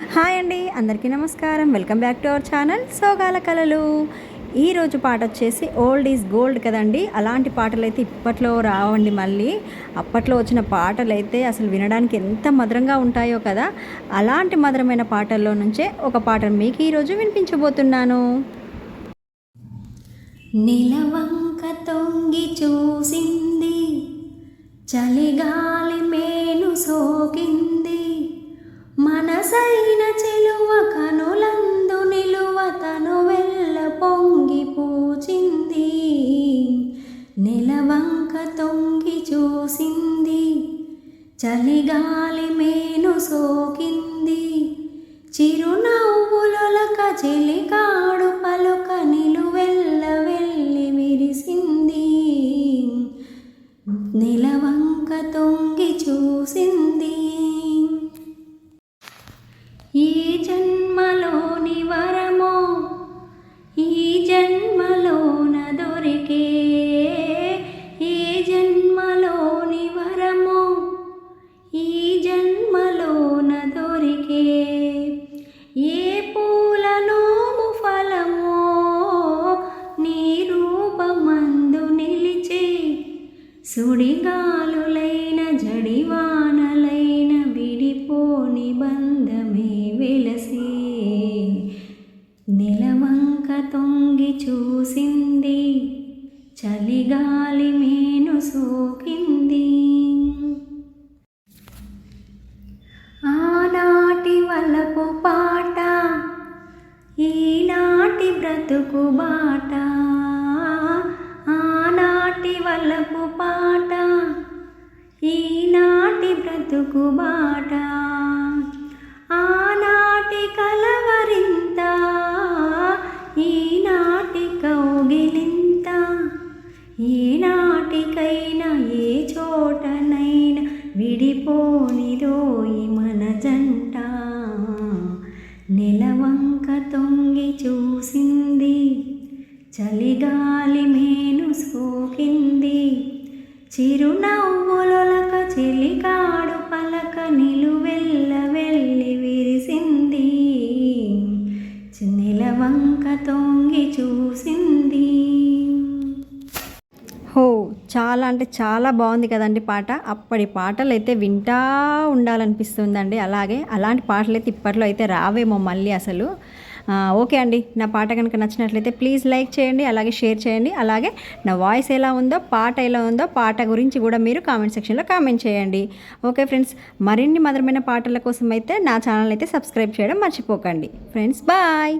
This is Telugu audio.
హాయ్ అండి అందరికీ నమస్కారం. Welcome back to our channel సోగాల కళలు ఈరోజు పాట వచ్చేసి ఓల్డ్ ఈజ్ గోల్డ్ కదండి. అలాంటి పాటలు అయితే ఇప్పట్లో రావండి మళ్ళీ. అప్పట్లో వచ్చిన పాటలు అయితే అసలు వినడానికి ఎంత మధురంగా ఉంటాయో కదా. అలాంటి మధురమైన పాటల్లో నుంచే ఒక పాటను మీకు ఈరోజు వినిపించబోతున్నాను. నిలవంక తొంగి చూసింది చలి మనసైన చెలువ కనులందు నిలువ తను వెళ్ళ పొంగి పూచింది. నెలవంక తొంగి చూసింది. చలిగాలి మేను సోకింది. చిరునవ్వులొలక చెలికాడు పలుక నిలువెల్ల వెళ్ళి విరిసింది. నిలవంక తొంగి చూసింది. సుడిగాలులైన జడివానలైన విడిపోని బంధమే వెలసి. నిలవంక తొంగి చూసింది చలిగాలి మేను సోకింది. ఆనాటి వలపు పాట ఈనాటి బ్రతుకు బా ఈనాటి బ్రతుకు బాట ఆనాటి కలవరింత ఈనాటి కౌగిలింత ఈనాటికైనా ఏ చోటనైనా విడిపోనిదోయి మన జంట. నెలవంక తొంగి చూసింది చలిగాలి మేను సోకింది చిరునవ్వులలో చెలికాడు పలక నిలువెల్ల వెళ్ళి విరిసింది. నిలవంక తొంగి చూసింది. హో చాలా అంటే చాలా బాగుంది కదండి పాట. అప్పటి పాటలు అయితే వింటా ఉండాలనిపిస్తుందండి. అలాగే అలాంటి పాటలు అయితే ఇప్పట్లో అయితే రావేమో మళ్ళీ అసలు. ఓకే అండి. నా పాట కనుక నచ్చినట్లయితే ప్లీజ్ లైక్ చేయండి అలాగే షేర్ చేయండి. అలాగే నా వాయిస్ ఎలా ఉందో పాట ఎలా ఉందో పాట గురించి కూడా మీరు కామెంట్ సెక్షన్లో కామెంట్ చేయండి. ఓకే ఫ్రెండ్స్ మరిన్ని మధురమైన పాటల కోసం అయితే నా ఛానల్ అయితే సబ్స్క్రైబ్ చేయడం మర్చిపోకండి. Friends bye!